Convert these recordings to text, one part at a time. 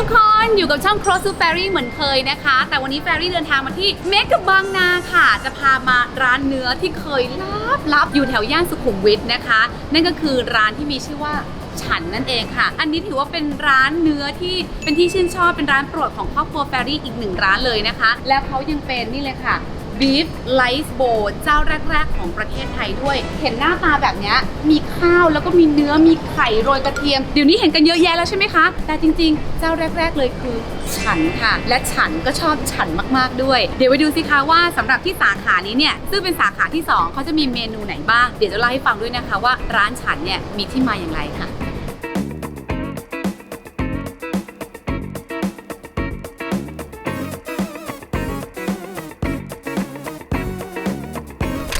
ทุกคนอยู่กับช่อง Cross to Ferry เหมือนเคยนะคะ แต่วันนี้แฟรี่เดินทางมาที่เมกะบางนาค่ะ จะพามาร้านเนื้อที่เคยลับลับอยู่แถวย่านสุขุมวิทนะคะ นั่นก็คือร้านที่มีชื่อว่าฉันนั่นเองค่ะ อันนี้ถือว่าเป็นร้านเนื้อที่เป็นที่ชื่นชอบเป็นร้านโปรดของครอบครัวแฟรี่อีกหนึ่งร้านเลยนะคะ แล้วเขายังเป็นนี่เลยค่ะ Beef Lice b o เจ้าแรก ๆ ของประเทศไทยด้วย เห็นหน้าตาแบบนี้มีข้าวแล้วก็มีเนื้อมีไข่โรยกระเทียม เดี๋ยวนี้เห็นกันเยอะแยะแล้วใช่ไหมคะ แต่จริง ๆ เจ้าแรก ๆ เลยคือฉันค่ะ และฉันก็ชอบฉันมากๆด้วย เดี๋ยวไปดูสิคะว่าสำหรับที่สาขานี้เนี่ยซึ่งเป็นสาขาที่สองเขาจะมีเมนูไหนบ้าง เดี๋ยวจะเล่าให้ฟังด้วยนะคะว่าร้านฉันเนี่ยมีที่มาอย่างไรค่ะ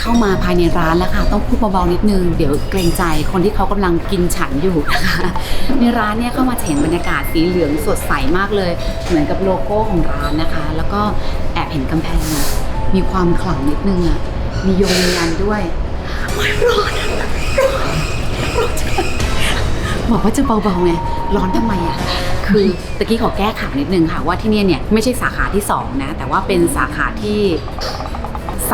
เข้ามาภายในร้านแล้วค่ะ ต้องพูดเบาๆนิดนึง เดี๋ยวเกรงใจคนที่เขากำลังกินฉันอยู่นะคะในร้านเนี่ยเข้ามาเห็นบรรยากาศสีเหลืองสดใสมากเลย เหมือนกับโลโก้ของร้านนะคะ แล้วก็แอบเห็นกำแพงมีความขลังนิดนึงอะมีโยงมียันด้วยร้อนร้อนบอกว่าจะเบาๆไงร้อนทำไมอะคือตะกี้ขอแก้ข่าวนิดนึงค่ะว่าที่นี่เนี่ยไม่ใช่สาขาที่สองนะแต่ว่าเป็นสาขาที่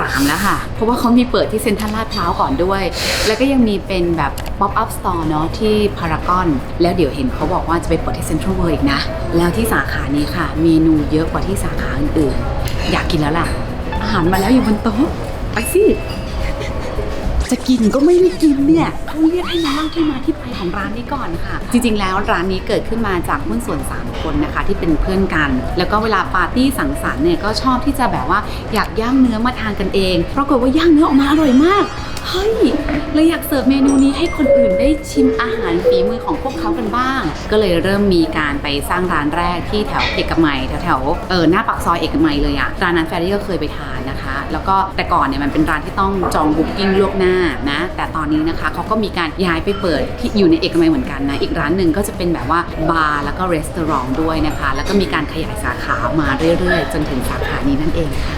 3 แล้วค่ะ เพราะว่าเขามีเปิดที่เซ็นทรัลลาดพร้าวก่อนด้วย แล้วก็ยังมีเป็นแบบป๊อปอัพสตอร์เนาะที่พารากอน แล้วเดี๋ยวเห็นเขาบอกว่าจะไปเปิดที่เซ็นทรัลเวิลด์อีกนะ แล้วที่สาขานี้ค่ะ เมนูเยอะกว่าที่สาขาอื่นๆ อยากกินแล้วล่ะ อาหารมาแล้วอยู่บนโต๊ะ ไปสิ จะกินก็ไม่ได้กินเนี่ยต้องเรียกให้มาเล่าที่มาที่ ของร้านนี้ก่อนค่ะ จริงๆ แล้วร้านนี้เกิดขึ้นมาจากหุ้นส่วน 3 คนนะคะ ที่เป็นเพื่อนกัน แล้วก็เวลาปาร์ตี้สังสรรค์เนี่ยก็ชอบที่จะแบบว่าอยากย่างเนื้อมาทานกันเองปรากฏว่าย่างเนื้อออกมาอร่อยมากเฮ้ยเลยอยากเสิร์ฟเมนูนี้ให้คนอื่นได้ชิมอาหารฝีมือของพวกเขากันบ้าง ก็เลยเริ่มมีการไปสร้างร้านแรกที่แถวเอกมัยแถวแถวเออหน้าปากซอยเอกมัยเลยอะร้านนั้นแฟรรี่ก็เคยไปทานนะคะ แล้วก็แต่ก่อนเนี่ยมันเป็นร้านที่ต้องจองบุ๊กิ้งล่วงหน้านะแต่ตอนนี้นะคะเขาก็มีการย้ายไปเปิดที่อยู่ในเอกมัยเหมือนกันนะอีกร้านหนึ่งก็จะเป็นแบบว่าบาร์แล้วก็รีสอร์ทด้วยนะคะ แล้วก็มีการขยายสาขามาเรื่อยๆ จนถึงสาขานี้นั่นเองค่ะ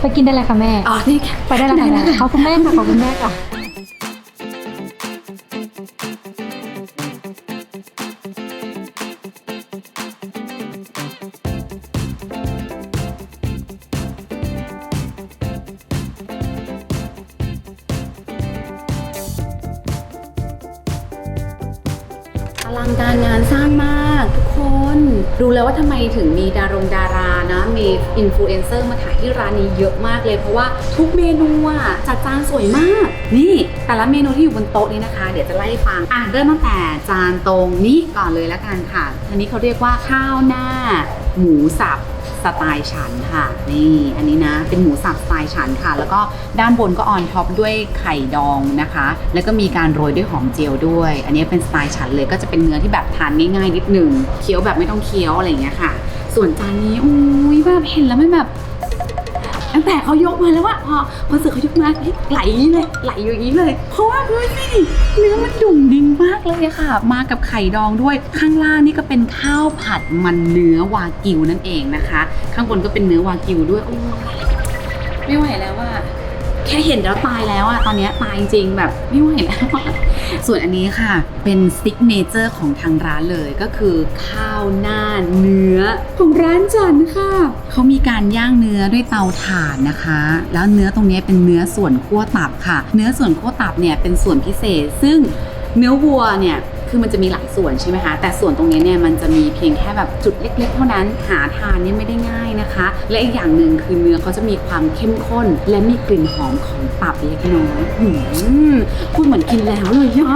ไปกินได้เลยค่ะแม่ อ๋อ นี่ค่ะไปได้แล้วค่ะขอบคุณแม่ค่ะขอบคุณแม่ค่ะ การงานสร้างมากทุกคนรู้แล้วว่าทำไมถึงมีดารงดารานะมีอินฟลูเอนเซอร์มาถ่ายที่ร้านนี้เยอะมากเลยเพราะว่าทุกเมนูอะจัดจานสวยมาก นี่แต่ละเมนูที่อยู่บนโต๊ะนี้นะคะ เดี๋ยวจะไล่ฟังอะเริ่มตั้งแต่จานตรงนี้ก่อนเลยแล้วกันค่ะอันนี้เขาเรียกว่าข้าวหน้า หมูสับ สไตล์ฉันค่ะ นี่อันนี้นะเป็นหมูสับสไตล์ฉันค่ะ แล้วก็ด้านบนก็ออนท็อปด้วยไข่ดองนะคะ แล้วก็มีการโรยด้วยหอมเจียวด้วย อันนี้เป็นสไตล์ฉันเลยก็จะเป็นเนื้อที่แบบทานง่ายๆนิดหนึ่งเคี้ยวแบบไม่ต้องเคี้ยวอะไรอย่างเงี้ยค่ะ ส่วนจานนี้อุ้ยแบบเห็นแล้วไม่แบบ ตั้งแต่เขายกมาแล้วว่าพอพอเสือเขายกมาไหลเลยไหลอยู่อย่างนี้เลย เพราะว่าดูสิเนื้อมันดุ่งดิงมากเลยค่ะ มากับไข่ดองด้วยข้างล่างนี่ก็เป็นข้าวผัดมันเนื้อวากิวนั่นเองนะคะ ข้างบนก็เป็นเนื้อวากิวด้วยโอ้ยไม่ไหวแล้วว่าแค่เห็นแล้วตายแล้วอะตอนนี้ตายจริงแบบไม่ไหวแล้ว ส่วนอันนี้ค่ะ เป็นซิกเนเจอร์ของทางร้านเลยก็คือข้าวหน้าเนื้อของร้านจันค่ะ เขามีการย่างเนื้อด้วยเตาถ่านนะคะ แล้วเนื้อตรงนี้เป็นเนื้อส่วนขั้วตับค่ะ เนื้อส่วนขั้วตับเนี่ยเป็นส่วนพิเศษ ซึ่งเนื้อวัวเนี่ย คือมันจะมีหลายส่วนใช่ไหมคะ แต่ส่วนตรงนี้เนี่ยมันจะมีเพียงแค่แบบจุดเล็ก ๆ เท่านั้น หาทานเนี่ยไม่ได้ง่ายนะคะ และอีกอย่างหนึ่งคือเนื้อเขาจะมีความเข้มข้น และมีกลิ่นหอมของตับเล็กน้อยพูดเหมือนกินแล้วเลยย่า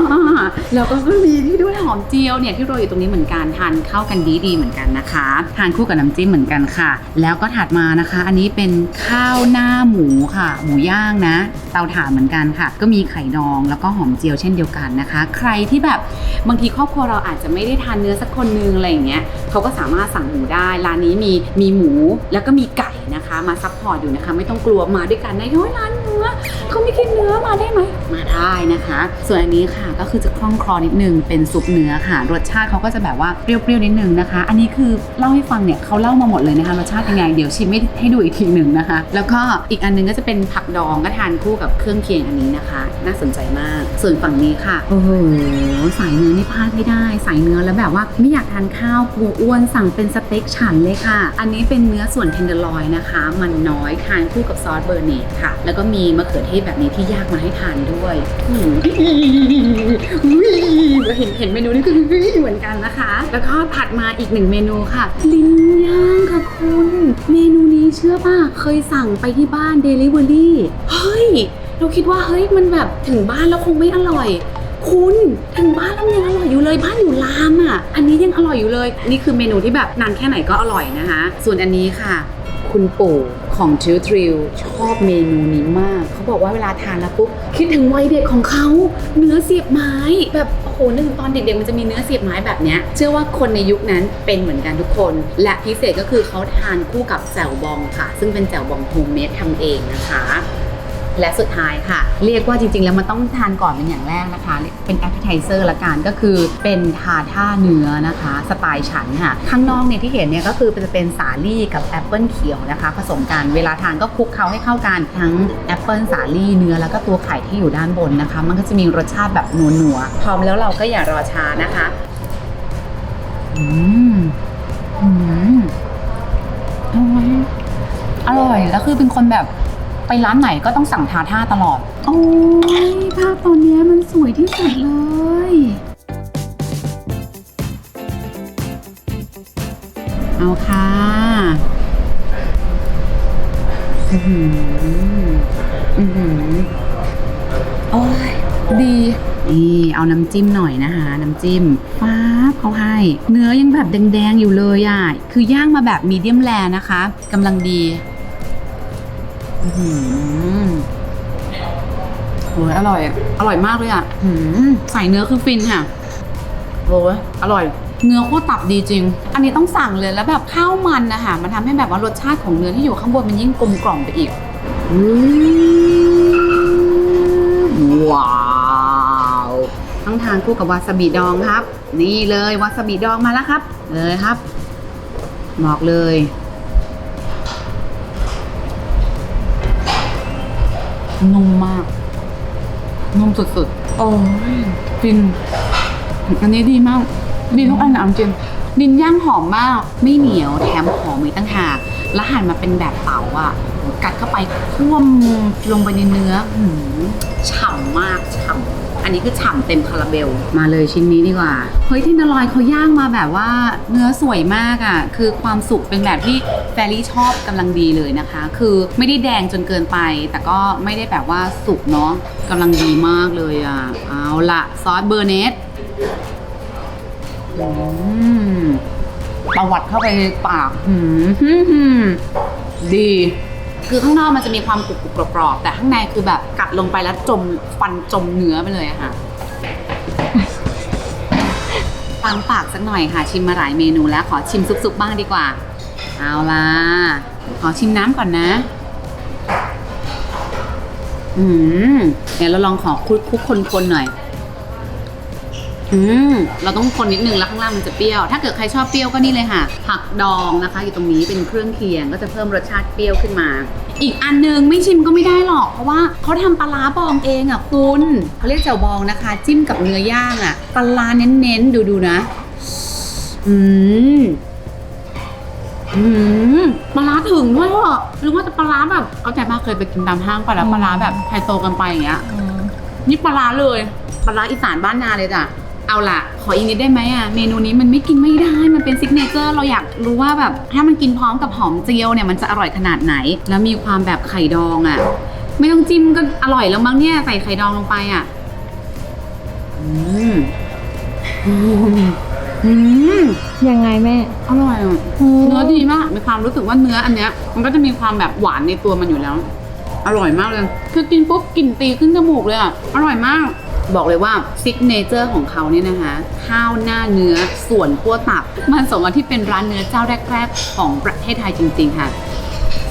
แล้วก็มีที่ด้วยหอมเจียวเนี่ยที่โรยอยู่ตรงนี้เหมือนกันทานเข้ากันดีๆเหมือนกันนะคะ ทานคู่กับน้ำจิ้มเหมือนกันค่ะ แล้วก็ถัดมานะคะ อันนี้เป็นข้าวหน้าหมูค่ะ หมูย่างนะ เตาถ่านเหมือนกันค่ะ ก็มีไข่ดองแล้วก็หอมเจียวเช่นเดียวกันนะคะ ใครที่แบบบางทีครอบครัวเราอาจจะไม่ได้ทานเนื้อสักคนนึงอะไรอย่างเงี้ยเขาก็สามารถสั่งหมูได้ร้านนี้มีมีหมูแล้วก็มีไก่นะคะ มาซัพพอร์ตอยู่นะคะ ไม่ต้องกลัวมาด้วยกันนะโอ้ยร้าน นื้อเขาไม่กินเนื้อมาได้ไหมมาได้นะคะ ส่วนอันนี้ค่ะก็คือจะคล่องคลอนิดนึงเป็นซุปเนื้อค่ะ รสชาติเขาก็จะแบบว่าเปรี้ยวๆนิดนึงนะคะ อันนี้คือเล่าให้ฟังเนี่ยเขาเล่ามาหมดเลยนะคะรสชาติเป็นไงเดี๋ยวชิมให้ให้ดูอีกทีหนึ่งนะคะ แล้วก็อีกอันหนึงก็จะเป็นผักดองก็ทานคู่กับเครื่องเคียงอันนี้นะคะ น่าสนใจมาก ส่วนฝั่งนี้ค่ะโอ้โหสายเนื้อนี่พลาดไม่ได้สายเนื้อแล้วแบบว่าไม่อยากทานข้าวกลัวอ้วนสั่งเป็นสเต็กฉันเลยค่ะ อันนี้เป็นเนื้อส่วนเทนเดอร์ลอยนะคะ มันน้อยทานคู่กับซอสเบอร์เนตค่ะ แล้วก็มีมะเขือเทศแบบนี้ที่ยากมาให้ทานด้วยอืมเห็นเห็นเมนูนี้คือเหมือนกันนะคะ แล้วก็ถัดมาอีกหนึ่งเมนูค่ะ ลิ้นย่างค่ะคุณ เมนูนี้เชื่อป่ะ เคยสั่งไปที่บ้านเดลิเวอรี่ เฮ้ย เราคิดว่าเฮ้ยมันแบบถึงบ้านแล้วคงไม่อร่อยคุณถึงบ้านแล้วยังอร่อยอยู่เลยบ้านอยู่รามอะ อันนี้ยังอร่อยอยู่เลย นี่คือเมนูที่แบบนานแค่ไหนก็อร่อยนะคะ ส่วนอันนี้ค่ะ คุณปู่ของทิวทริลชอบเมนูนี้มาก เขาบอกว่าเวลาทานแล้วปุ๊บคิดถึงวัยเด็กของเขาเนื้อเสียบไม้แบบโอ้โหนึกถึงตอนเด็กๆมันจะมีเนื้อเสียบไม้แบบเนี้ยเชื่อว่าคนในยุคนั้นเป็นเหมือนกันทุกคน และพิเศษก็คือเขาทานคู่กับแจ่วบองค่ะ ซึ่งเป็นแจ่วบองโฮมเมดทำเองนะคะ และสุดท้ายค่ะ เรียกว่าจริง ๆ แล้วมันต้องทานก่อนเป็นอย่างแรกนะคะ เป็น appetizer ละกันก็คือเป็นทาท่าเนื้อนะคะ สไตล์ฉันค่ะ ข้างนอกเนี่ยที่เห็นเนี่ยก็คือจะเป็นสาลี่กับแอปเปิลเขียวนะคะ ผสมกันเวลาทานก็คลุกเคล้าให้เข้ากันทั้งแอปเปิลสาลี่เนื้อแล้วก็ตัวไข่ที่อยู่ด้านบนนะคะ มันก็จะมีรสชาติแบบนัวๆพร้อมแล้วเราก็อย่ารอช้านะคะอืมอืมอร่อยอร่อยแล้วคือเป็นคนแบบ ไปร้านไหนก็ต้องสั่งทาท่าตลอด โอ้ยภาพตอนนี้มันสวยที่สุดเลย เอาค่ะอือหืออือหือโอ้ยดีนี่เอาน้ำจิ้มหน่อยนะคะน้ำจิ้มฟ้าบเขาให้ เนื้อยังแบบแดงๆอยู่เลยอะคือย่างมาแบบมีเดียมแรนะคะกำลังดี อื้อหือโอ้ยอร่อย อร่อยมากเลยอะหืมใส่เนื้อคือฟินค่ะโอ้ยอร่อย เนื้อโคตรตับดีจริง อันนี้ต้องสั่งเลยแล้วแบบข้าวมันนะคะมันทำให้แบบว่ารสชาติของเนื้อที่อยู่ข้างบนมันยิ่งกลมกล่อมไปอีกอืมว้าวต้องทานคู่กับวาซาบิดองครับ นี่เลยวาซาบิดองมาแล้วครับ เลยครับบอกเลย นุ่มมาก นุ่มสุดๆ โอ้ยฟิน อันนี้ดีมาก ดีทุกอันนะเอาจริงดินย่างหอมมาก ไม่เหนียวแถมหอมอีกตั้งหากแล้วหั่นมาเป็นแบบเต๋าอะโหกัดเข้าไปท่วมลงไปในเนื้อหืมฉ่ำมากฉ่ำ อันนี้คือฉ่ำเต็มคาราเบล มาเลยชิ้นนี้ดีกว่า เฮ้ยเทนเดอร์ลอยเขาย่างมาแบบว่าเนื้อสวยมากอะ่ะ คือความสุกเป็นแบบที่แฟรี่ชอบกำลังดีเลยนะคะ คือไม่ได้แดงจนเกินไป แต่ก็ไม่ได้แบบว่าสุกเนาะกำลังดีมากเลยอะ่ะ เอาละซอสเบอร์เนสอืมตวัดเข้าไปในปากหืมหืมหืมดี คือข้างนอกมันจะมีความกรุบกรุบกรอบๆแต่ข้างในคือแบบกัดลงไปแล้วจมฟันจมเนื้อไปเลยอะค่ะฟังปากสักหน่อยค่ะ ชิมมาหลายเมนูแล้วขอชิมซุปๆบ้างดีกว่า เอาล่ะ ขอชิมน้ำก่อนนะ อืมเดี๋ยวเราลองขอคุกคุกคนๆหน่อยอืมเราต้องคนนิดนึงแล้วข้างล่างมันจะเปรี้ยว ถ้าเกิดใครชอบเปรี้ยวก็นี่เลยค่ะ ผักดองนะคะ อยู่ตรงนี้เป็นเครื่องเคียงก็จะเพิ่มรสชาติเปรี้ยวขึ้นมา อีกอันนึงไม่ชิมก็ไม่ได้หรอก เพราะว่าเขาทำปลาร้าบองเองอะคุณเขาเรียกแจ่วบองนะคะ จิ้มกับเนื้อย่างอะปลาร้าเน้นๆดูดูๆนะ อืม อืมปลาร้าถึงด้วยเหรอหรือว่าจะปลาร้าแบบเอาใจมากเคยไปกินตามห้างปลาร้าปลาร้าแบบไฮโซกันไปอย่างเงี้ย นี่ปลาร้าเลย ปลาร้าอีสานบ้านนาเลยจ้ะ เอาล่ะขออีกนิดได้ไหมอะ เมนูนี้มันไม่กินไม่ได้ มันเป็นซิกเนเจอร์ เราอยากรู้ว่าแบบถ้ามันกินพร้อมกับหอมเจียวเนี่ยมันจะอร่อยขนาดไหน แล้วมีความแบบไข่ดองอะ ไม่ต้องจิ้มก็อร่อยแล้วมั้งเนี่ยใส่ไข่ดองลงไปอะ อืมอืมอืมยังไงแม่ อร่อยอะเนื้อดีมาก มีความรู้สึกว่าเนื้ออันเนี้ย มันก็จะมีความแบบหวานในตัวมันอยู่แล้ว อร่อยมากเลย คือกินปุ๊บกลิ่นตีขึ้นจมูกเลยอะ อร่อยมาก บอกเลยว่าซิกเนเจอร์ของเขาเนี่ยนะคะ ข้าวหน้าเนื้อส่วนขั้วตับ มันสมกับที่เป็นร้านเนื้อเจ้าแรกๆ ของประเทศไทยจริง ๆ ค่ะ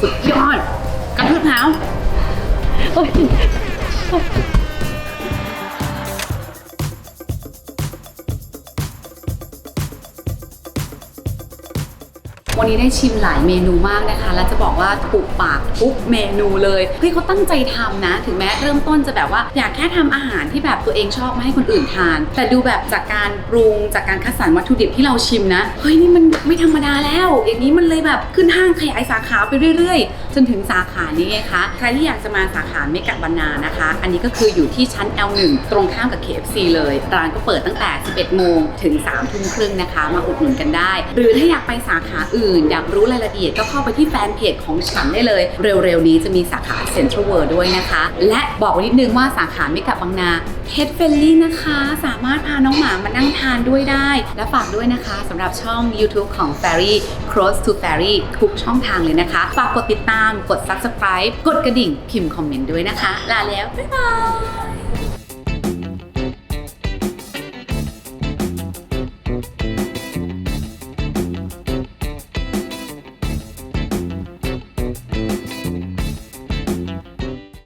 สุดยอด กระทืบเท้า วันนี้ได้ชิมหลายเมนูมากนะคะ และจะบอกว่าถูกปากทุกเมนูเลยเฮ้ยเขาตั้งใจทำนะ ถึงแม้เริ่มต้นจะแบบว่าอยากแค่ทำอาหารที่แบบตัวเองชอบมาให้คนอื่นทาน แต่ดูแบบจากการปรุงจากการคัดสรรวัตถุดิบที่เราชิมนะเฮ้ยนี่มันไม่ธรรมดาแล้ว อย่างนี้มันเลยแบบขึ้นห้างขยายสาขาไปเรื่อย ๆ จนถึงสาขานี้ไงคะใครที่อยากจะมาสาขาเมกะบรรนานะคะ อันนี้ก็คืออยู่ที่ชั้น L1 ตรงข้ามกับ KFC เลยร้านก็เปิดตั้งแต่ 11 โมงถึง3ทุ่มครึ่งนะคะ มาอุดหนุนกันได้ หรือถ้าอยากไปสาขาอื่นอยากรู้รายละเอียดก็เข้าไปที่แฟนเพจของฉันได้เลย เร็วๆ นี้จะมีสาขาเซ็นทรัลเวิร์ด้วยนะคะ และบอกไว้นิดนึงว่าสาขาเมกะบบางนา Pet Friendly นะคะ สามารถพาน้องหมามานั่งทานด้วยได้ และฝากด้วยนะคะสำหรับช่อง YouTube ของ Fairy Cross to Fairy ทุกช่องทางเลยนะคะ ฝากกดติดตามกด Subscribe กดกระดิ่งพิมพ์คอมเมนต์ด้วยนะคะ ลาแล้ว บ๊ายบาย